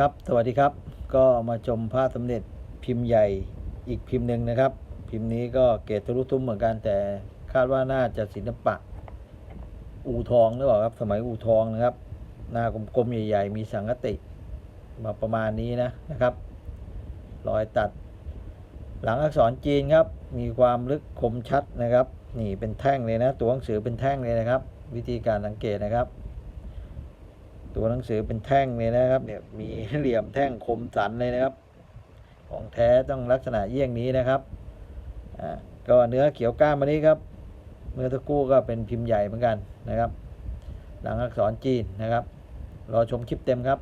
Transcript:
ครับสวัสดีครับก็มาชมพระสมเด็จพิมพ์ใหญ่อีกพิมพ์หนึ่งนะครับ พิมพ์นี้ก็เกรดทะลุทุ้มเหมือนกันแต่คาดว่าน่าจะศิลปะ อู่ทองหรือเปล่าครับ สมัยอู่ทองนะครับ หน้ากลมๆใหญ่ ๆ มีสังกติมาประมาณนี้นะนะครับ รอยตัด หลังอักษรจีนครับ มีความลึกคมชัดนะครับ นี่เป็นแท่งเลยนะ ตัวหนังสือเป็นแท่งเลยนะครับ วิธีการสังเกตนะครับ ตัวหนังสือเป็นแท่งเลยนะครับ เนี่ยมีเหลี่ยมแท่งคมสันเลยนะครับ ของแท้ต้องลักษณะเยี่ยงนี้นะครับอ่าก็เนื้อเขียวก้ามอันนี้ครับ เมื่อตะกู้ก็เป็นพิมพ์ใหญ่เหมือนกันนะครับ หลังอักษรจีนนะครับ รอชมคลิปเต็มครับ